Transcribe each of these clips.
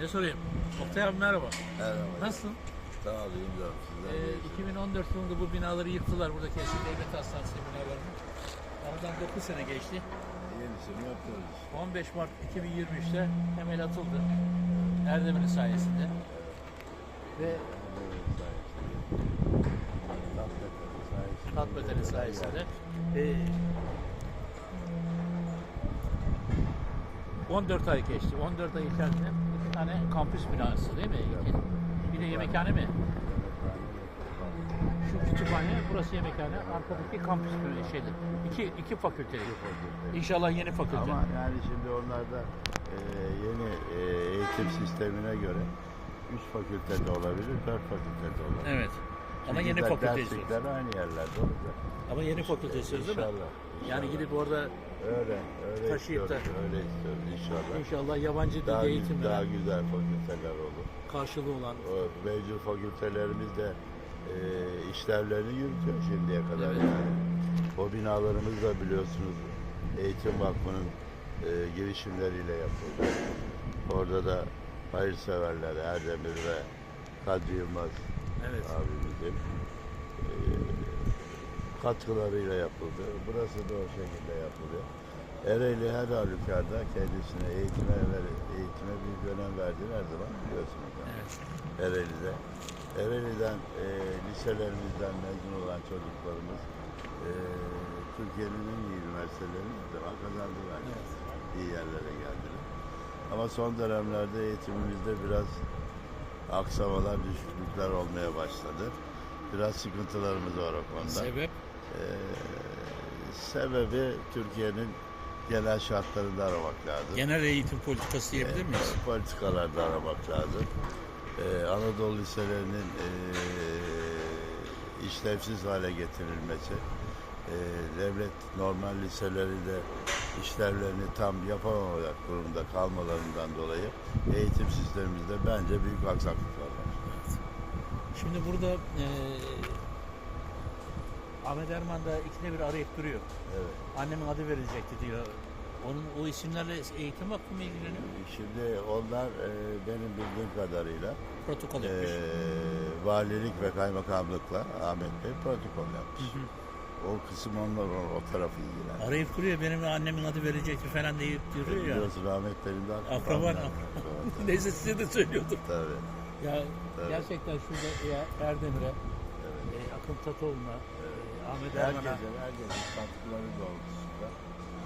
Ne sorayım? Oktay abi merhaba. Merhaba. Nasılsın? Sağ olun. Sizden Ee, geçin. 2014 yılında bu binaları yıktılar buradaki eski devlet hastanesi binalarını. Aradan 9 sene geçti. Yenisini yapıyoruz. 15 Mart 2023'te temel atıldı. Erdemir'in sayesinde. Ve Tatbeter'in sayesinde. Ee, 14 ay geçti. 14 ay içerisinde iki tane kampüs binası değil mi? İki. Bir de yemekhane mi? Şu kütüphane, burası yemekhane, arkadaki kampüs böyle şeydir. İki, iki fakülteli. İnşallah yeni fakülte. Ama yani şimdi onlar da e, yeni e, eğitim sistemine göre 3 fakültede olabilir, 4 fakültede olabilir. Evet. Ama yeni de fakülte istiyoruz. Derslikler aynı yerlerde olacak. Ama yeni fakülte istiyoruz değil mi? İnşallah. Yani gidip orada Öyle, öyle Taşıyıp istiyoruz, da- öyle istiyoruz inşallah. inşallah yabancı dil Daha, eğitim daha veren, güzel fakülteler olur. karşılığı olan O mevcut fakültelerimiz de e, işlevlerini yürütüyor şimdiye kadar. Evet. Yani. O binalarımız da biliyorsunuz Eğitim Vakfı'nın e, girişimleriyle yapıldı. Orada da hayırseverler Erdemir ve Kadri Yılmaz evet. abimizin e, katkılarıyla yapıldı. Burası da o şekilde yapılıyor. Ereğli her halükarda kendisine eğitime ve eğitime büyük önem verdiğini her zaman biliyorsunuz. yani. Evet. Ereğli'de. Ereğli'den e, liselerimizden mezun olan çocuklarımız e, Türkiye'nin en iyi üniversitelerini kazandılar. Evet. İyi yerlere geldiler. Ama son dönemlerde eğitimimizde biraz aksamalar, düşüklükler olmaya başladı. Biraz sıkıntılarımız var o konuda. Sebep? Ee, sebebi Türkiye'nin genel şartlarında aramak lazım. Genel eğitim politikası diyebilir miyiz? Ee, politikalarda aramak lazım. Ee, Anadolu liselerinin ee, işlevsiz hale getirilmesi, ee, devlet normal liseleri de işlevlerini tam yapamamak durumda kalmalarından dolayı eğitim sistemimizde bence büyük aksaklıklar var. Şimdi burada eee Ahmet Erman da ikide bir arayıp duruyor. Evet. Annemin adı verilecekti diyor. Onun o isimlerle eğitim hakkı mı ilgileniyor? Şimdi onlar ee, benim bildiğim kadarıyla Protokol yapmış. valilik ve kaymakamlıkla Ahmet Bey protokol yapmış. O kısım onlar o, o tarafı ilgilen. Arayıp duruyor benim annemin adı verecekti falan deyip duruyor ya. Biliyorsun Ahmet Bey'in de Akraban. akraban. Neyse size de söylüyordum. Tabii. Ya Evet. gerçekten şurada ya Erdemir'e, e, Akın Tatoğlu'na, e, Ahmet Erman'a Herkese, katkıları doğrultusunda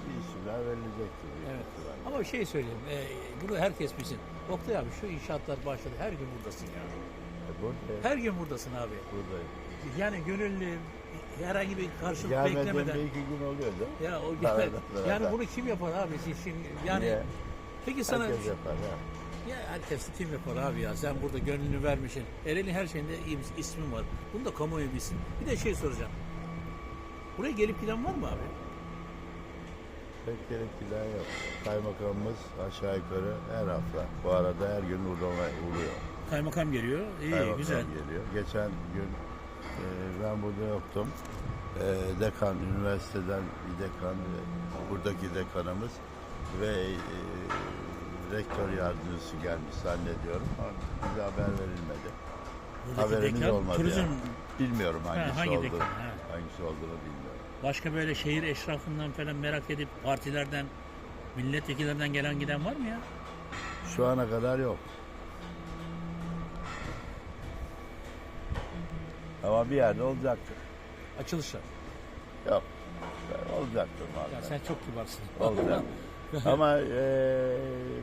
bir isimler verilecektir. büyük Evet. ihtimalle. Ama bir şey söyleyeyim. E, burada herkes bilsin. Oktay abi şu inşaatlar başladı. Her gün buradasın ya. E, Burada, Her gün buradasın abi. buradayım. Yani gönüllü herhangi bir karşılık Gelmeden beklemeden. bir iki gün oluyor değil mi? Ya o Evet, evet. yani bunu kim yapar abi? Şimdi yani Niye? peki sana Herkes yapar ya. ya herkes kim yapar abi ya? Sen burada gönlünü vermişsin. Eren'in her şeyinde is- ismin var. Bunu da kamuoyu bilsin. Bir de şey soracağım. Buraya gelip giden var mı abi? Pek gerekliler yok. Kaymakamımız aşağı yukarı her hafta. Bu arada her gün uğrama, uğruyor. Kaymakam geliyor. İyi, Kaymakam güzel. geliyor. Geçen gün e, ben burada yoktum. E, dekan, üniversiteden bir dekan, buradaki dekanımız ve e, rektör yardımcısı gelmiş zannediyorum. Ama bize haber verilmedi. Buradaki Haberimiz dekan, olmadı turizm yani. Bilmiyorum hangisi hangi olduğunu. dekan? Ha. Hangisi olduğunu bilmiyorum. başka böyle şehir eşrafından falan merak edip partilerden milletvekillerinden gelen giden var mı ya? Şu ana kadar yok. Ama bir yerde olacaktır. Açılışlar. Yok. Olacaktır Ya muhakkak. sen çok kibarsın. Olacak. Ama e,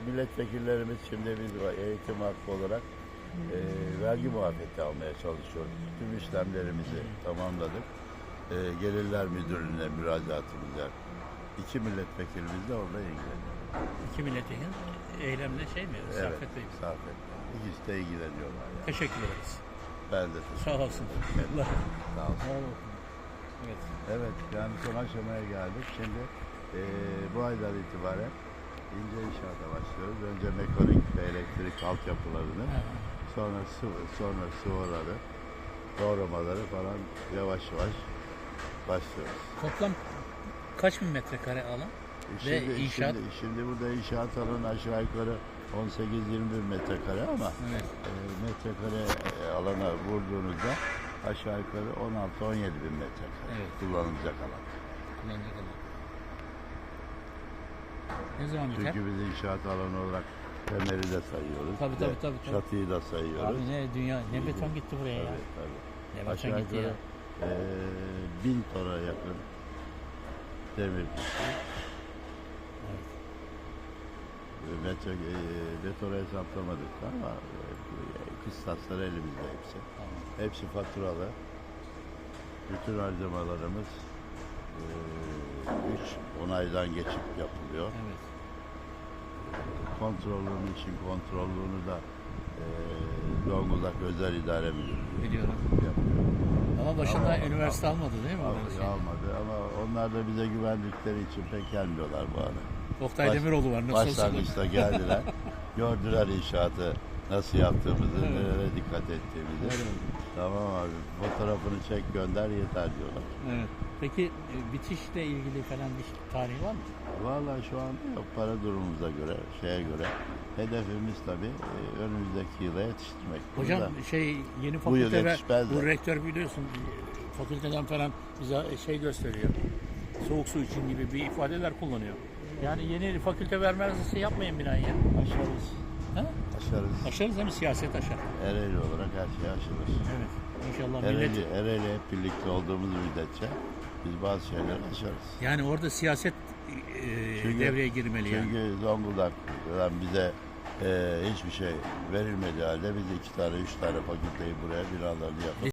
milletvekillerimiz şimdi biz eğitim hakkı olarak e, vergi muafiyeti almaya çalışıyoruz. Tüm işlemlerimizi tamamladık. E, Gelirler Müdürlüğü'ne müracaatımız yaptık. İki milletvekilimiz de orada ilgileniyor. İki milletvekili eylemle şey mi? Evet, Safet Bey. Safet. İkisi de ilgileniyorlar. Yani. Teşekkür ederiz. Ben de Sağ olsun. Allah. Sağ olun. Evet. Evet, yani son aşamaya geldik. Şimdi eee, bu aydan itibaren ince inşaata başlıyoruz. Önce mekanik ve elektrik altyapılarını, sonra sıvı, sonra sıvıları, doğramaları falan yavaş yavaş başlıyoruz. Toplam kaç bin metrekare alan? Ve Şimdi, inşaat? Şimdi, şimdi burada inşaat alanı aşağı yukarı 18-21 metrekare ama Evet. e, metrekare e, alana vurduğunuzda aşağı yukarı 16-17 bin metrekare Evet. kullanılacak alan. Kullanacak adam. Ne zaman biter? Çünkü biz inşaat alanı olarak temeli de sayıyoruz. Tabii, tabii, tabii, tabii. Çatıyı da sayıyoruz. Abi ne dünya ne beton gitti buraya ya. Tabii, tabii. Ne beton gitti ya. e, bin tona yakın demir gitti. E, Metre, e, betonu hesaplamadık ama e, kıstaslar elimizde hepsi. Hepsi faturalı. Bütün harcamalarımız 3 onaydan geçip yapılıyor. Evet. Kontrolünün için kontrolünü de e, Zonguldak Özel İdare Müdürlüğü Biliyorum. yapıyor. Ama başında Ama- üniversite almadı değil mi? Al- orada şey? Almadı ama onlar da bize güvendikleri için pek gelmiyorlar bu ara. Oktay Baş- Demiroğlu var. Başlangıçta geldiler. gördüler inşaatı nasıl yaptığımızı, Evet. nelere dikkat ettiğimizi. Evet. Tamam abi fotoğrafını çek gönder yeter diyorlar. Evet. Peki e, bitişle ilgili falan bir tarih var mı? Vallahi şu anda yok para durumumuza göre, şeye göre. Hedefimiz tabii e, önümüzdeki yıla yetiştirmek. Hocam da- şey yeni fakülte ve bu rektör biliyorsun e, fakülteden falan bize şey gösteriyor. Soğuk su için gibi bir ifadeler kullanıyor. Yani yeni fakülte vermezse yapmayın binayı ya. aşarız. Ha? Aşarız. Aşarız değil mi? Siyaset aşar. Ereğli olarak her şey aşılır. Evet. İnşallah millet... Ereğli, Ereğli hep birlikte olduğumuz müddetçe biz bazı şeyleri aşarız. Yani orada siyaset e, Çünkü- devreye girmeli yani. Çünkü Zonguldak'tan bize e, hiçbir şey verilmediği halde biz iki tane, üç tane fakülteyi buraya binalarını yapıp